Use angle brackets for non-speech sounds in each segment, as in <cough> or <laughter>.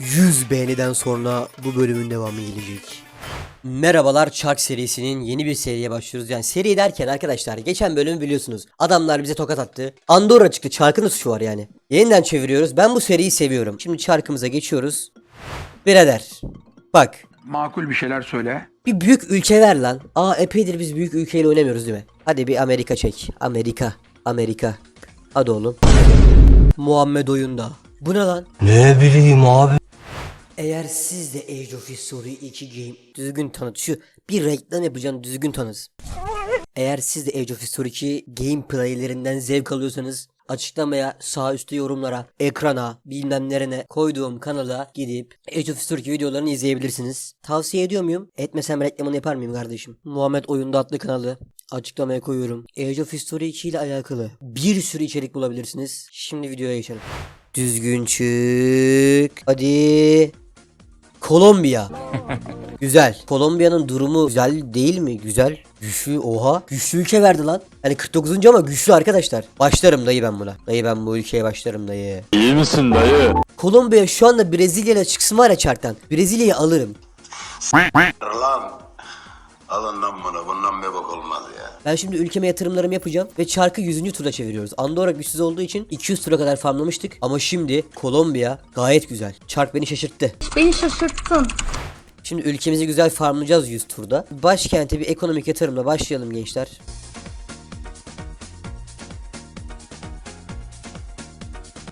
100 beğeniden sonra bu bölümün devamı gelecek. Merhabalar Çark serisinin yeni bir seriye başlıyoruz. Yani seri derken arkadaşlar geçen bölümü biliyorsunuz. Adamlar bize tokat attı. Andorra çıktı. Çarkın suçu var yani. Yeniden çeviriyoruz. Ben bu seriyi seviyorum. Şimdi çarkımıza geçiyoruz. Birader. Bak. Makul bir şeyler söyle. Bir büyük ülke ver lan. Aa epeydir biz büyük ülkeyle oynamıyoruz değil mi? Hadi bir Amerika çek. Amerika. Amerika. Hadi oğlum. Muhammed oyunda. Bu ne lan? Ne bileyim abi. Eğer siz de Age of History 2 Game düzgün tanıt şu bir reklam yapacağım düzgün tanıt. Eğer siz de Age of History 2 gameplaylerinden zevk alıyorsanız açıklamaya sağ üstte yorumlara ekrana bilmem nerene koyduğum kanala gidip Age of History 2 videolarını izleyebilirsiniz. Tavsiye ediyor muyum? Etmesem reklamını yapar mıyım kardeşim? Muhammed Oyunda adlı kanalı açıklamaya koyuyorum. Age of History 2 ile alakalı bir sürü içerik bulabilirsiniz. Şimdi videoya geçelim. Düzgün çık. Hadi. Kolombiya. <laughs> güzel. Kolombiya'nın durumu güzel değil mi? Güzel. Güçlü oha. Güçlü ülke verdi lan. Hani 49. ama güçlü arkadaşlar. Başlarım dayı ben buna. Dayı ben bu ülkeye başlarım dayı. İyi misin dayı? Kolombiya şu anda Brezilya ile çıksın var ya çarktan. Brezilya'yı alırım. Lan alın lan bunu bundan bir bok. Ben şimdi ülkeme yatırımlarımı yapacağım ve çarkı 100. turda çeviriyoruz. Andorra güçsüz olduğu için 200 tura kadar farmlamıştık ama şimdi Kolombiya gayet güzel. Çark beni şaşırttı. Beni şaşırttın. Şimdi ülkemizi güzel farmlayacağız 100 turda. Başkente bir ekonomik yatırımla başlayalım gençler.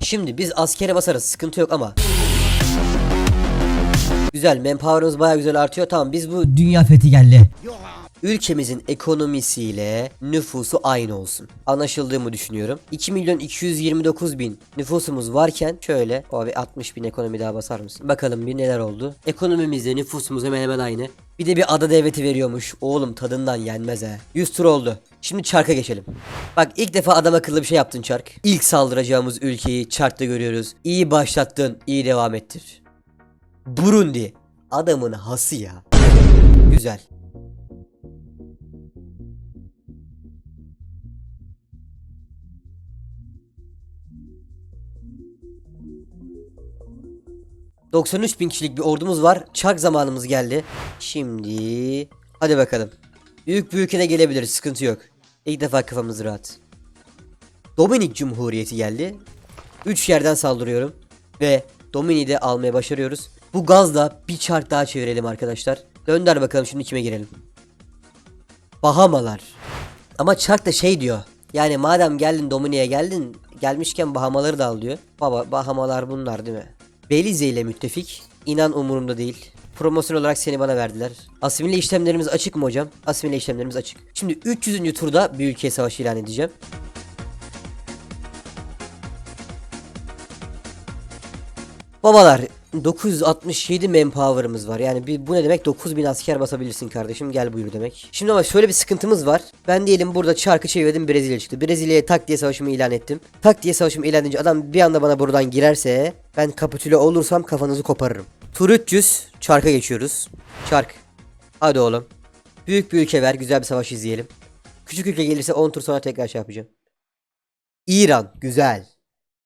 Şimdi biz askere basarız sıkıntı yok ama Güzel manpower'ımız baya güzel artıyor tamam biz bu dünya fethi geldi Ülkemizin ekonomisiyle nüfusu aynı olsun. Anlaşıldığımı düşünüyorum. 2 milyon 229 bin nüfusumuz varken şöyle abi 60 bin ekonomi daha basar mısın? Bakalım bir neler oldu. Ekonomimizde nüfusumuz hemen hemen aynı. Bir de bir ada devleti veriyormuş. Oğlum tadından yenmez he. 100 tur oldu. Şimdi çarka geçelim. Bak ilk defa adam akıllı bir şey yaptın çark. İlk saldıracağımız ülkeyi çarkta görüyoruz. İyi başlattın, iyi devam ettir. Burundi. Adamın hası ya. Güzel. ...93 bin kişilik bir ordumuz var. Çark zamanımız geldi. Şimdi... Hadi bakalım. Büyük bir ülkede gelebiliriz. Sıkıntı yok. İlk defa kafamız rahat. Dominik Cumhuriyeti geldi. 3 yerden saldırıyorum. Ve Dominik'i de almaya başarıyoruz. Bu gazla bir çark daha çevirelim arkadaşlar. Dönder bakalım şimdi kime girelim. Bahamalar. Ama çark da şey diyor. Yani madem geldin Dominik'e geldin gelmişken Bahamaları da al diyor. Baba Bahamalar bunlar değil mi? Belize ile müttefik. İnan umurumda değil. Promosyon olarak seni bana verdiler. Asimile işlemlerimiz açık mı hocam? Asimile işlemlerimiz açık. Şimdi 300. turda bir ülkeye savaş ilan edeceğim. Babalar 967 manpower'ımız var. Yani bir, bu ne demek? 9000 asker basabilirsin kardeşim. Gel buyur demek. Şimdi ama şöyle bir sıkıntımız var. Ben diyelim burada çarkı çevirdim Brezilya çıktı. Brezilya'ya tak diye savaşımı ilan ettim. Tak diye savaşımı ilan edince adam bir anda bana buradan girerse ben kapitüle olursam kafanızı koparırım. Tur 300 çarka geçiyoruz. Çark. Hadi oğlum. Büyük bir ülke ver. Güzel bir savaş izleyelim. Küçük ülke gelirse 10 tur sonra tekrar şey yapacağım. İran. Güzel.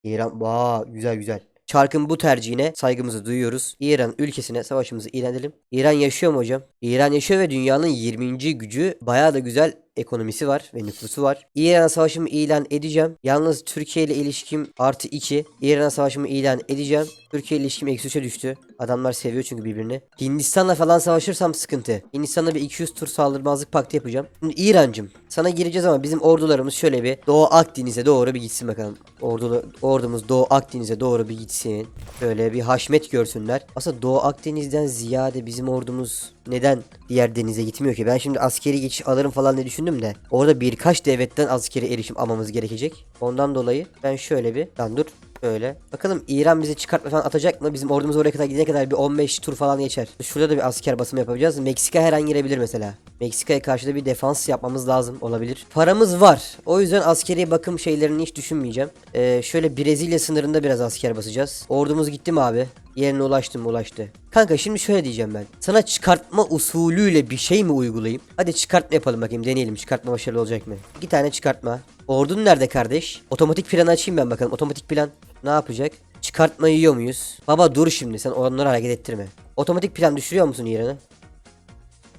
İran. Vaa güzel güzel. Çark'ın bu tercihine saygımızı duyuyoruz. İran ülkesine savaşımızı ilan edelim. İran yaşıyor mu hocam? İran yaşıyor ve dünyanın 20. gücü bayağı da güzel ekonomisi var ve nüfusu var. İran'a savaşımı ilan edeceğim. Yalnız Türkiye ile ilişkim artı 2. İran'a savaşımı ilan edeceğim. Türkiye ile ilişkim eksi 3'e düştü. Adamlar seviyor çünkü birbirini. Hindistan'la falan savaşırsam sıkıntı. Hindistan'la bir 200 tur saldırmazlık paktı yapacağım. Şimdi İran'cım sana gireceğiz ama bizim ordularımız şöyle bir Doğu Akdeniz'e doğru bir gitsin bakalım. Ordulu, ordumuz Doğu Akdeniz'e doğru bir gitsin. Böyle bir haşmet görsünler. Aslında Doğu Akdeniz'den ziyade bizim ordumuz neden diğer denize gitmiyor ki? Ben şimdi askeri geçiş alırım falan diye düşündüm de. Orada birkaç devletten askeri erişim almamız gerekecek. Ondan dolayı ben şöyle bir... Lan dur. Böyle. Bakalım İran bizi çıkartma falan atacak mı? Bizim ordumuz oraya kadar gidene kadar bir 15 tur falan geçer. Şurada da bir asker basımı yapacağız. Meksika her an girebilir mesela. Meksika'ya karşı da bir defans yapmamız lazım olabilir. Paramız var. O yüzden askeri bakım şeylerini hiç düşünmeyeceğim. Ee, şöyle Brezilya sınırında biraz asker basacağız. Ordumuz gitti mi abi? Yerine ulaştı mı ulaştı. Kanka şimdi şöyle diyeceğim ben. Sana çıkartma usulüyle bir şey mi uygulayayım? Hadi çıkartma yapalım bakayım deneyelim. Çıkartma başarılı olacak mı? Bir tane çıkartma. Ordun nerede kardeş? Otomatik planı açayım ben bakalım. Otomatik plan ne yapacak? Çıkartma yiyor muyuz? Baba dur şimdi sen onları hareket ettirme. Otomatik plan düşürüyor musun İran'ı?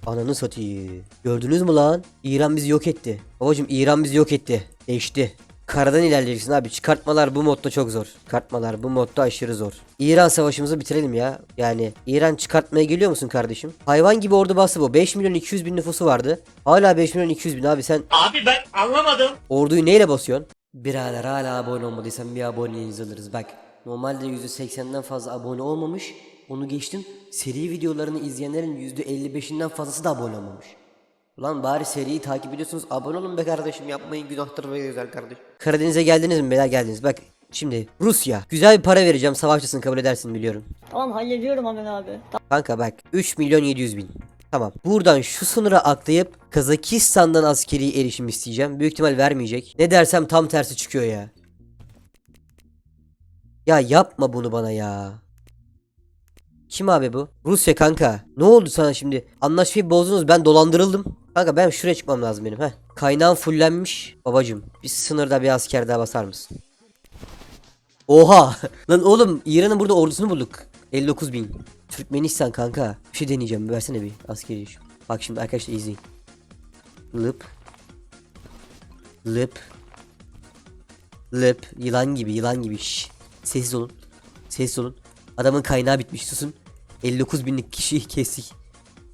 Ananı satayım. Gördünüz mü lan? İran bizi yok etti. Babacım İran bizi yok etti. Değişti. Karadan ilerleyeceksin abi. Çıkartmalar bu modda çok zor. Çıkartmalar bu modda aşırı zor. İran savaşımızı bitirelim ya. Yani İran çıkartmaya geliyor musun kardeşim? Hayvan gibi ordu bastı bu. 5 milyon 200 bin nüfusu vardı. Hala 5 milyon 200 bin abi sen Abi ben anlamadım. Orduyu neyle basıyorsun? Birader hala abone olmadıysan bir aboneliğinizi alırız. Bak normalde %80'den fazla abone olmamış. Onu geçtim. Seri videolarını izleyenlerin %55'inden fazlası da abone olmamış. Ulan bari seriyi takip ediyorsunuz. Abone olun be kardeşim. Yapmayın günahtır be güzel kardeşim. Karadeniz'e geldiniz mi beyler geldiniz. Bak şimdi Rusya. Güzel bir para vereceğim. Savaşçısın kabul edersin biliyorum. Tamam hallediyorum hemen abi. Kanka bak 3 milyon 700 bin. Tamam. Buradan şu sınıra atlayıp Kazakistan'dan askeri erişim isteyeceğim. Büyük ihtimal vermeyecek. Ne dersem tam tersi çıkıyor ya. Ya yapma bunu bana ya. Kim abi bu? Rusya kanka. Ne oldu sana şimdi? Anlaşmayı bozdunuz ben dolandırıldım. Kanka ben şuraya çıkmam lazım benim. Heh. Kaynağım fullenmiş. Babacım bir sınırda bir asker daha basar mısın? Oha! <laughs> Lan oğlum İran'ın burada ordusunu bulduk. 59 bin. Türkmenistan kanka. Bir şey deneyeceğim. Versene bir askeri iş. Bak şimdi arkadaşlar izleyin. Lıp. Lıp. Lıp. Yılan gibi yılan gibi. Şş. Sessiz olun. Sessiz olun. Adamın kaynağı bitmiş susun. 59 binlik kişiyi <laughs> kestik.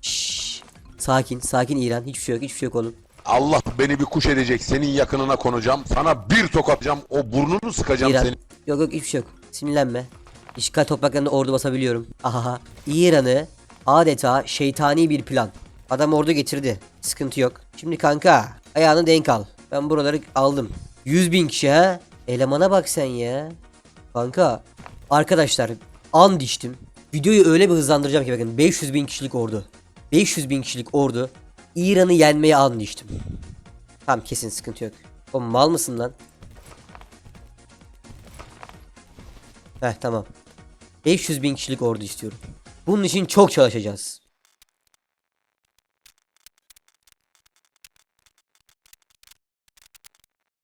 Şşş. Sakin sakin İran. Hiçbir şey yok hiçbir şey yok oğlum. Allah beni bir kuş edecek. Senin yakınına konacağım. Sana bir tokatacağım. O burnunu sıkacağım İran. senin. Yok yok hiçbir şey yok. Sinirlenme. İşgal topraklarında ordu basabiliyorum. Aha. İran'ı adeta şeytani bir plan. Adam ordu getirdi. Sıkıntı yok. Şimdi kanka ayağını denk al. Ben buraları aldım. 100 bin kişi ha. Elemana bak sen ya. Kanka. Arkadaşlar an diştim. Videoyu öyle bir hızlandıracağım ki bakın 500 bin kişilik ordu. 500 bin kişilik ordu. İran'ı yenmeye an diştim. Tamam kesin sıkıntı yok. O mal mısın lan? Heh tamam. 500 bin kişilik ordu istiyorum. Bunun için çok çalışacağız.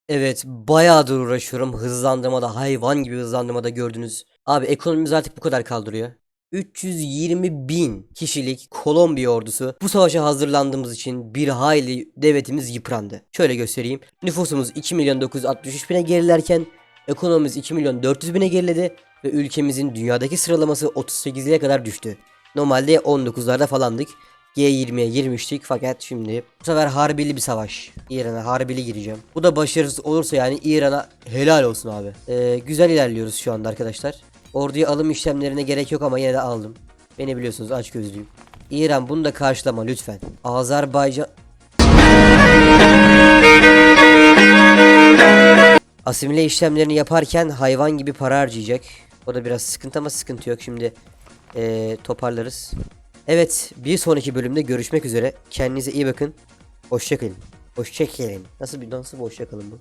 Evet bayağıdır uğraşıyorum hızlandırmada hayvan gibi hızlandırmada gördünüz. Abi ekonomimiz artık bu kadar kaldırıyor. 320 bin kişilik Kolombiya ordusu bu savaşa hazırlandığımız için bir hayli devletimiz yıprandı. Şöyle göstereyim. Nüfusumuz 2 milyon 963 bine gerilerken ekonomimiz 2 milyon 400 bine geriledi ve ülkemizin dünyadaki sıralaması 38'liğe kadar düştü. Normalde 19'larda falandık. G20'ye girmiştik fakat şimdi bu sefer harbili bir savaş. İran'a harbili gireceğim. Bu da başarısız olursa yani İran'a helal olsun abi. Ee, güzel ilerliyoruz şu anda arkadaşlar. Orduya alım işlemlerine gerek yok ama yine de aldım. Beni biliyorsunuz aç gözlüyüm. İran bunu da karşılama lütfen. Azerbaycan... Asimile işlemlerini yaparken hayvan gibi para harcayacak. O da biraz sıkıntı ama sıkıntı yok. Şimdi ee, toparlarız. Evet bir sonraki bölümde görüşmek üzere. Kendinize iyi bakın. Hoşçakalın. Hoşçakalın. Nasıl bir nasıl bir hoşçakalın bu?